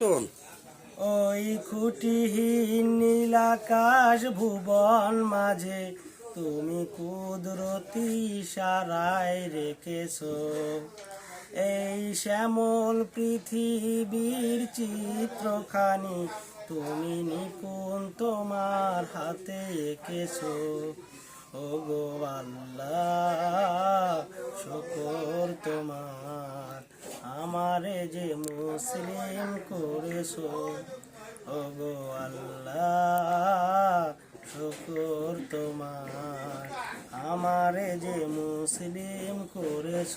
ওই খুঁটিহীন নীলাকাশ ভুবন মাঝে তুমি কুদরতি সারায় রেখেছ। এই শ্যামল পৃথিবীর চিত্রখানি তুমি নিপুণ তোমার হাতে এঁকেছ। ও গো আল্লাহ, শকর তোমার। আমারে যে মুসলিম করেছ ও গো আল্লাহ, শকর তোমার। আমারে যে মুসলিম করেছ,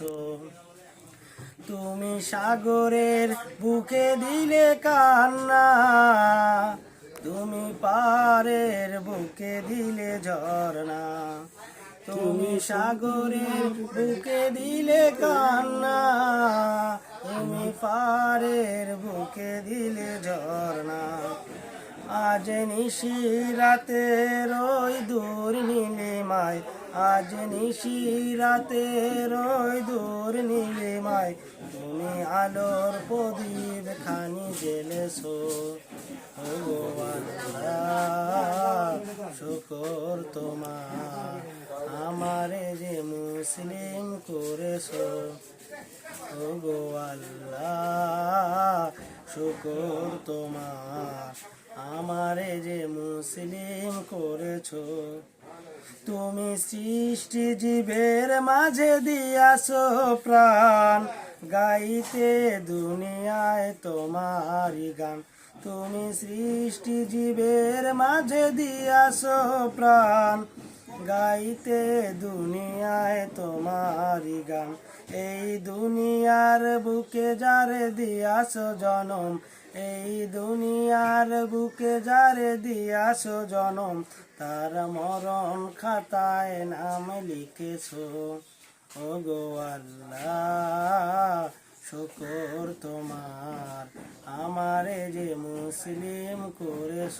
তুমি সাগরের বুকে দিলে কান্না, তুমি পারের বুকে দিলে ঝর্ণা, তুমি সাগরের বুকে দিলে কান্না। পারের বুকে দিলে ঝর্ণা। আজ নিশি রাতে রই দূর নীলিমায়, আজ নিশি রাতে রই দূর নীলিমায়, তুমি আলোর প্রদীপ খানি জেলেছো গো শুকর তোমার, আমারে যে মুসলিম করেছ। ও গো আল্লাহ, শুকর তোমার। আমারে যে মুসলিম করেছ, তুমি সৃষ্টি জীবের মাঝে দিয়াছো প্রাণ। গাইতে দুনিয়ায় তোমারই গান। তুমি সৃষ্টি জীবের মাঝে দিয়াছো প্রাণ। গাইতে দুনিয়ায় তোমারই গান। এই দুনিয়ার বুকে যারে দিয়াছ জনম, এই দুনিয়ার বুকে যারে দিয়াছ জনম, তার মরণ খাতায় নাম লিখেছো। ও গো শুকর তোমার, আমারে যে মুসলিম করেছ।